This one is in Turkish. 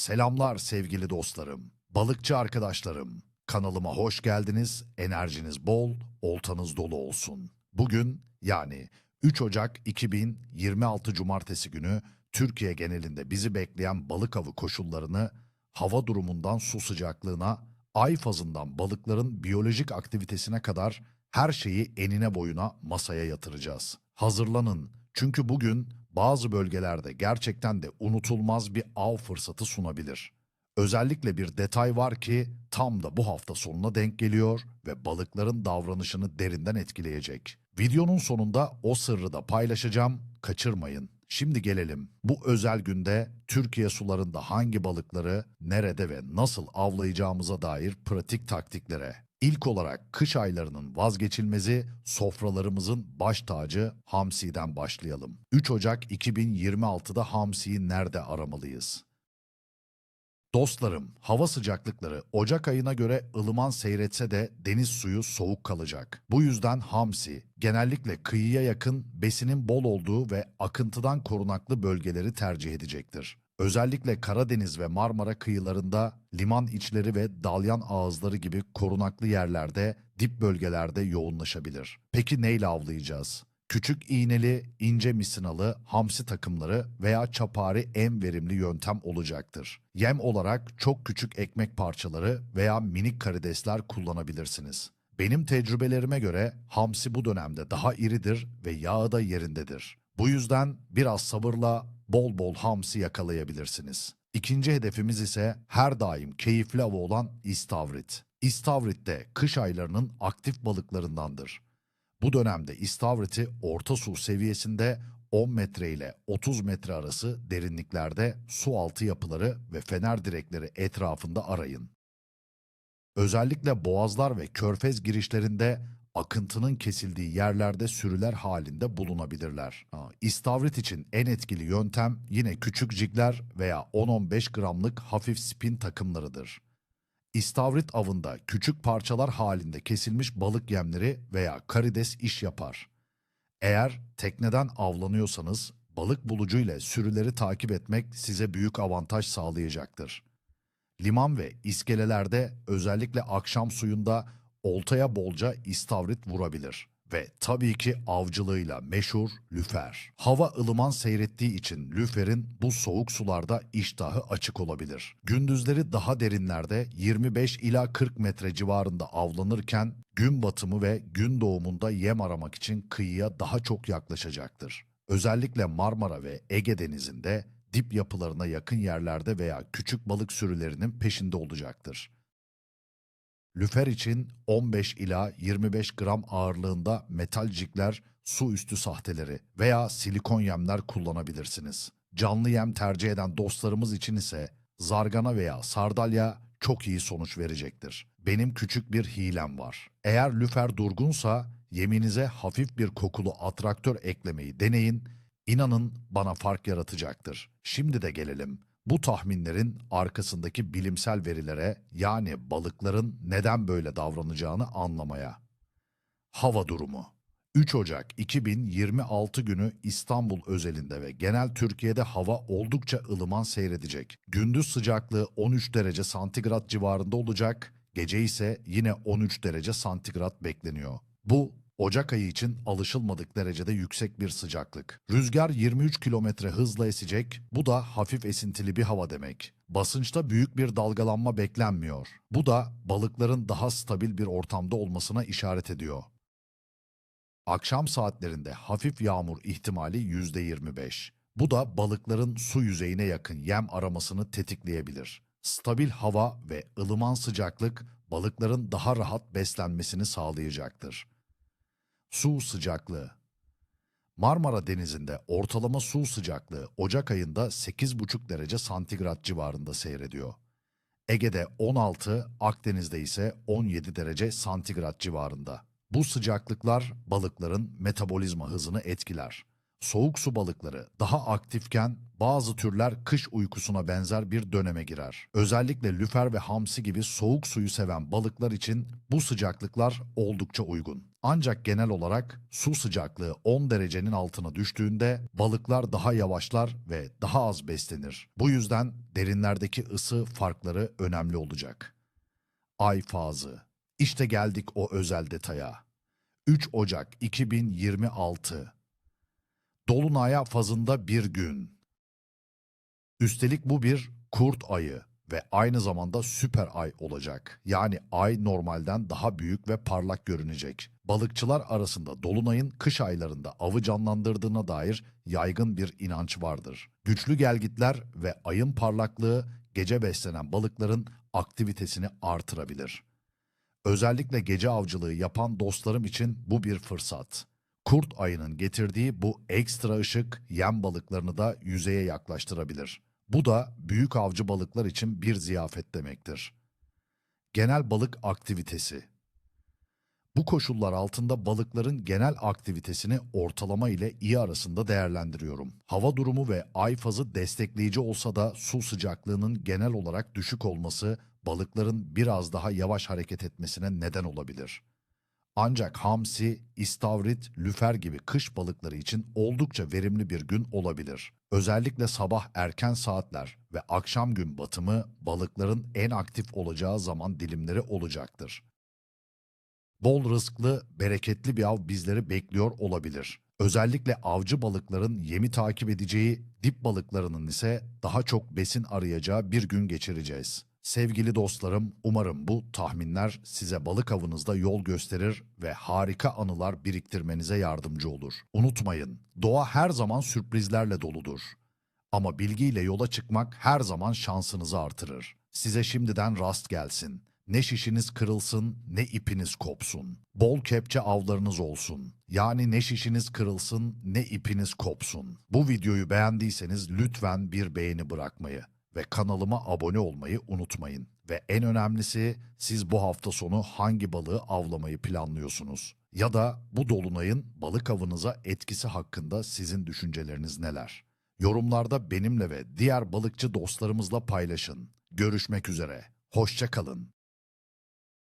Selamlar sevgili dostlarım, balıkçı arkadaşlarım. Kanalıma hoş geldiniz. Enerjiniz bol, oltanız dolu olsun. Bugün yani 3 Ocak 2026 Cumartesi günü Türkiye genelinde bizi bekleyen balık avı koşullarını hava durumundan su sıcaklığına, ay fazından balıkların biyolojik aktivitesine kadar her şeyi enine boyuna masaya yatıracağız. Hazırlanın çünkü bugün bazı bölgelerde gerçekten de unutulmaz bir av fırsatı sunabilir. Özellikle bir detay var ki tam da bu hafta sonuna denk geliyor ve balıkların davranışını derinden etkileyecek. Videonun sonunda o sırrı da paylaşacağım, kaçırmayın. Şimdi gelelim bu özel günde Türkiye sularında hangi balıkları nerede ve nasıl avlayacağımıza dair pratik taktiklere. İlk olarak kış aylarının vazgeçilmezi sofralarımızın baş tacı hamsiden başlayalım. 3 Ocak 2026'da hamsiyi nerede aramalıyız? Dostlarım, hava sıcaklıkları Ocak ayına göre ılıman seyretse de deniz suyu soğuk kalacak. Bu yüzden hamsi genellikle kıyıya yakın besinin bol olduğu ve akıntıdan korunaklı bölgeleri tercih edecektir. Özellikle Karadeniz ve Marmara kıyılarında liman içleri ve dalyan ağızları gibi korunaklı yerlerde, dip bölgelerde yoğunlaşabilir. Peki neyle avlayacağız? Küçük iğneli, ince misinalı, hamsi takımları veya çapari en verimli yöntem olacaktır. Yem olarak çok küçük ekmek parçaları veya minik karidesler kullanabilirsiniz. Benim tecrübelerime göre hamsi bu dönemde daha iridir ve yağı da yerindedir. Bu yüzden biraz sabırla bol bol hamsi yakalayabilirsiniz. İkinci hedefimiz ise her daim keyifli avı olan istavrit. İstavrit de kış aylarının aktif balıklarındandır. Bu dönemde istavriti orta su seviyesinde 10 metre ile 30 metre arası derinliklerde su altı yapıları ve fener direkleri etrafında arayın. Özellikle boğazlar ve körfez girişlerinde akıntının kesildiği yerlerde sürüler halinde bulunabilirler. Ha, İstavrit için en etkili yöntem yine küçük jigler veya 10-15 gramlık hafif spin takımlarıdır. İstavrit avında küçük parçalar halinde kesilmiş balık yemleri veya karides iş yapar. Eğer tekneden avlanıyorsanız balık bulucu ile sürüleri takip etmek size büyük avantaj sağlayacaktır. Liman ve iskelelerde özellikle akşam suyunda oltaya bolca istavrit vurabilir. Ve tabii ki avcılığıyla meşhur lüfer. Hava ılıman seyrettiği için lüferin bu soğuk sularda iştahı açık olabilir. Gündüzleri daha derinlerde 25 ila 40 metre civarında avlanırken gün batımı ve gün doğumunda yem aramak için kıyıya daha çok yaklaşacaktır. Özellikle Marmara ve Ege denizinde dip yapılarına yakın yerlerde veya küçük balık sürülerinin peşinde olacaktır. Lüfer için 15 ila 25 gram ağırlığında metalcikler, su üstü sahteleri veya silikon yemler kullanabilirsiniz. Canlı yem tercih eden dostlarımız için ise zargana veya sardalya çok iyi sonuç verecektir. Benim küçük bir hilem var. Eğer lüfer durgunsa yeminize hafif bir kokulu atraktör eklemeyi deneyin. İnanın bana fark yaratacaktır. Şimdi de gelelim bu tahminlerin arkasındaki bilimsel verilere yani balıkların neden böyle davranacağını anlamaya. Hava durumu 3 Ocak 2026 günü İstanbul özelinde ve genel Türkiye'de hava oldukça ılıman seyredecek. Gündüz sıcaklığı 13 derece santigrat civarında olacak, gece ise yine 13 derece santigrat bekleniyor. Bu Ocak ayı için alışılmadık derecede yüksek bir sıcaklık. Rüzgar 23 kilometre hızla esecek, bu da hafif esintili bir hava demek. Basınçta büyük bir dalgalanma beklenmiyor. Bu da balıkların daha stabil bir ortamda olmasına işaret ediyor. Akşam saatlerinde hafif yağmur ihtimali %25. Bu da balıkların su yüzeyine yakın yem aramasını tetikleyebilir. Stabil hava ve ılıman sıcaklık balıkların daha rahat beslenmesini sağlayacaktır. Su sıcaklığı Marmara Denizi'nde ortalama su sıcaklığı Ocak ayında 8,5 derece santigrat civarında seyrediyor. Ege'de 16, Akdeniz'de ise 17 derece santigrat civarında. Bu sıcaklıklar balıkların metabolizma hızını etkiler. Soğuk su balıkları daha aktifken bazı türler kış uykusuna benzer bir döneme girer. Özellikle lüfer ve hamsi gibi soğuk suyu seven balıklar için bu sıcaklıklar oldukça uygun. Ancak genel olarak su sıcaklığı 10 derecenin altına düştüğünde balıklar daha yavaşlar ve daha az beslenir. Bu yüzden derinlerdeki ısı farkları önemli olacak. Ay fazı. İşte geldik o özel detaya. 3 Ocak 2026. Dolunay'a fazında bir gün. Üstelik bu bir kurt ayı ve aynı zamanda süper ay olacak. Yani ay normalden daha büyük ve parlak görünecek. Balıkçılar arasında dolunayın kış aylarında avı canlandırdığına dair yaygın bir inanç vardır. Güçlü gelgitler ve ayın parlaklığı gece beslenen balıkların aktivitesini artırabilir. Özellikle gece avcılığı yapan dostlarım için bu bir fırsat. Kurt ayının getirdiği bu ekstra ışık yem balıklarını da yüzeye yaklaştırabilir. Bu da büyük avcı balıklar için bir ziyafet demektir. Genel balık aktivitesi Bu koşullar altında balıkların genel aktivitesini ortalama ile iyi arasında değerlendiriyorum. Hava durumu ve ay fazı destekleyici olsa da su sıcaklığının genel olarak düşük olması balıkların biraz daha yavaş hareket etmesine neden olabilir. Ancak hamsi, istavrit, lüfer gibi kış balıkları için oldukça verimli bir gün olabilir. Özellikle sabah erken saatler ve akşam gün batımı balıkların en aktif olacağı zaman dilimleri olacaktır. Bol rızklı, bereketli bir av bizleri bekliyor olabilir. Özellikle avcı balıkların yemi takip edeceği, dip balıklarının ise daha çok besin arayacağı bir gün geçireceğiz. Sevgili dostlarım, umarım bu tahminler size balık avınızda yol gösterir ve harika anılar biriktirmenize yardımcı olur. Unutmayın, doğa her zaman sürprizlerle doludur. Ama bilgiyle yola çıkmak her zaman şansınızı artırır. Size şimdiden rast gelsin. Ne şişiniz kırılsın, ne ipiniz kopsun. Bol kepçe avlarınız olsun. Yani ne şişiniz kırılsın, ne ipiniz kopsun. Bu videoyu beğendiyseniz lütfen bir beğeni bırakmayı ve kanalıma abone olmayı unutmayın. Ve en önemlisi siz bu hafta sonu hangi balığı avlamayı planlıyorsunuz? Ya da bu dolunayın balık avınıza etkisi hakkında sizin düşünceleriniz neler? Yorumlarda benimle ve diğer balıkçı dostlarımızla paylaşın. Görüşmek üzere. Hoşça kalın.